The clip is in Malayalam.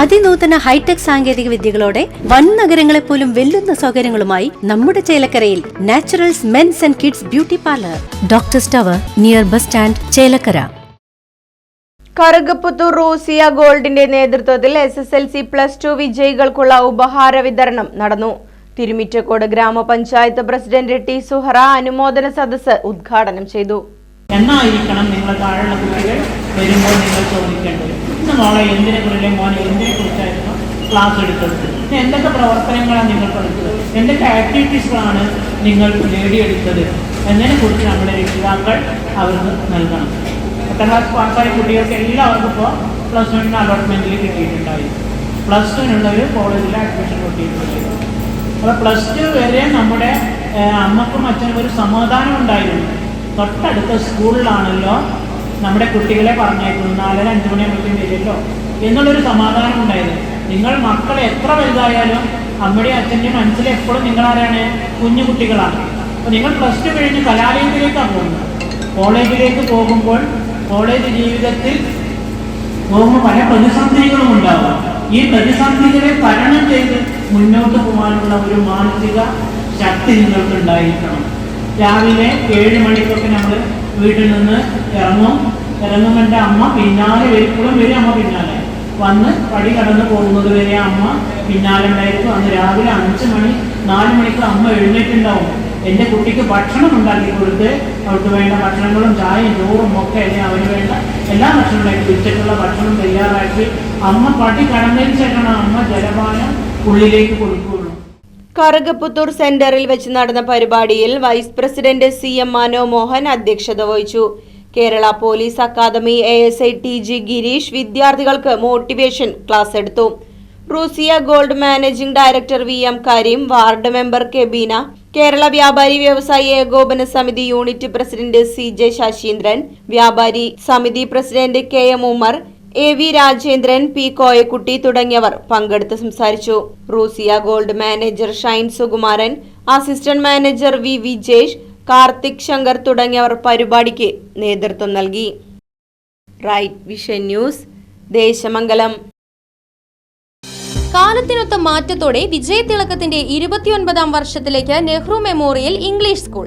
അതിനൂതന ഹൈടെക് സാങ്കേതിക വിദ്യകളോടെ വൻ നഗരങ്ങളെ പോലും വെല്ലുന്ന സൗകര്യങ്ങളുമായി നമ്മുടെ ചേലക്കരയിൽ Naturals men's and kids beauty parlour. Doctor സ്റ്റവർ near bus stand Chelakkara. Karukapputhur Rusiya ഗോൾഡിന്റെ നേതൃത്വത്തിൽ S S L C plus two വിജയികൾക്കുള്ള ഉപഹാര വിതരണം നടന്നു. തിരുമിറ്റക്കോട് ഗ്രാമപഞ്ചായത്ത് പ്രസിഡന്റ് ടി സുഹറ അനുമോദന സദസ്സ് ഉദ്ഘാടനം ചെയ്തു. എന്നായിരിക്കണം നിങ്ങൾ താഴെയുള്ള കുട്ടികൾ വരുമ്പോൾ നിങ്ങൾ ചോദിക്കേണ്ടത്. ഇന്ന് മോളെ എന്തിനെ കുറിച്ച് മോനെ എന്തിനെ കുറിച്ചായിരുന്നു ക്ലാസ് എടുത്തത്? എന്തൊക്കെ പ്രവർത്തനങ്ങളാണ് നിങ്ങൾ പഠിച്ചത്? എന്തൊക്കെ ആക്ടിവിറ്റീസുകളാണ് നിങ്ങൾ നേടിയെടുത്തത്? എന്നതിനെക്കുറിച്ച് നമ്മുടെ രക്ഷിതാക്കൾ അവർക്ക് നൽകണം. പത്താം ക്ലാസ് പാസ്സായ കുട്ടികൾക്ക് എല്ലാവർക്കും ഇപ്പോൾ പ്ലസ് വണ്ണിന് അലോട്ട്മെന്റിൽ കിട്ടിയിട്ടുണ്ടായി. പ്ലസ് ടുവിനുള്ളവർ കോളേജിൽ അഡ്മിഷൻ കിട്ടിയിട്ടുണ്ടായിരുന്നു അപ്പോൾ പ്ലസ് ടു വരെ നമ്മുടെ അമ്മക്കും അച്ഛനും ഒരു സമാധാനം ഉണ്ടായിരുന്നു. തൊട്ടടുത്ത സ്കൂളിലാണല്ലോ നമ്മുടെ കുട്ടികളെ പറഞ്ഞേക്കുന്നത്. നാലര അഞ്ചു മണിയാകുമ്പോഴത്തേക്കും വരുമല്ലോ. എന്നുള്ളൊരു സമാധാനം ഉണ്ടായിരുന്നു നിങ്ങൾ മക്കൾ എത്ര വലുതായാലും അമ്മയുടെയും അച്ഛന്റെയും മനസ്സിൽ എപ്പോഴും നിങ്ങളാരാണ്? കുഞ്ഞു കുട്ടികളാണ്. അപ്പോൾ നിങ്ങൾ പ്ലസ് ടു കഴിഞ്ഞ് കലാലയത്തിലേക്കാണ് പോകുന്നത്. കോളേജിലേക്ക് പോകുമ്പോൾ കോളേജ് ജീവിതത്തിൽ പോകുമ്പോൾ പല പ്രതിസന്ധികളും ഉണ്ടാവും. ഈ പ്രതിസന്ധികളെ തരണം ചെയ്ത് മുന്നോട്ട് പോകാനുള്ള ഒരു മാനസിക ശക്തി നിങ്ങൾക്ക് ഉണ്ടായിരിക്കണം രാവിലെ ഏഴ് മണിക്കൊക്കെ നമ്മൾ വീട്ടിൽ നിന്ന് ഇറങ്ങും. ഇറങ്ങുമ്പോൾ എന്റെ അമ്മ പിന്നാലെ വരിപ്പോഴും വരും അമ്മ പിന്നാലെ. വന്ന് പടി കടന്ന് പോകുന്നത് വരെ അമ്മ പിന്നാലെ ഉണ്ടായിരിക്കും. അന്ന് രാവിലെ അഞ്ച് മണി നാല് മണിക്ക് അമ്മ എഴുന്നേറ്റുണ്ടാവും. എന്റെ കുട്ടിക്ക് ഭക്ഷണം ഉണ്ടാക്കി കൊടുത്ത് അവർക്ക് വേണ്ട ഭക്ഷണങ്ങളും ചായയും ചോറും ഒക്കെ അല്ലെങ്കിൽ അവന് വേണ്ട. എല്ലാ ഭക്ഷണങ്ങളും ഉണ്ടാക്കി ഉച്ചക്കുള്ള ഭക്ഷണം തയ്യാറാക്കി അമ്മ പടി കടന്നതിന് ശേഷമാണ് അമ്മ ജലപാനം ഉള്ളിലേക്ക് കൊടുക്കുകയുള്ളൂ കറുകപ്പുത്തൂർ സെന്ററിൽ വെച്ച് നടന്ന പരിപാടിയിൽ vice president C M Manomohan അധ്യക്ഷത വഹിച്ചു. Kerala police academy A S I T G Girish വിദ്യാർത്ഥികൾക്ക് മോട്ടിവേഷൻ ക്ലാസ് എടുത്തു. Rusiya gold managing director V M Kareem ward member Kebeena Kerala വ്യാപാരി വ്യവസായി ഏകോപന സമിതി unit president C J Sasheendran വ്യാപാരി സമിതി president K M Umar A V Rajendran P Koyakutty തുടങ്ങിയവർ പങ്കെടുത്ത് സംസാരിച്ചു. Rusiya gold manager Shine Sukumaran assistant manager V Vijesh Karthik Shankar തുടങ്ങിയവർ പരിപാടിക്ക് നേതൃത്വം നൽകി. Right vision news Desamangalam. കാലത്തിനൊത്ത മാറ്റത്തോടെ വിജയതിളക്കത്തിന്റെ ഇരുപത്തിയൊൻപതാം വർഷത്തിലേക്ക് നെഹ്റു മെമ്മോറിയൽ ഇംഗ്ലീഷ് സ്കൂൾ.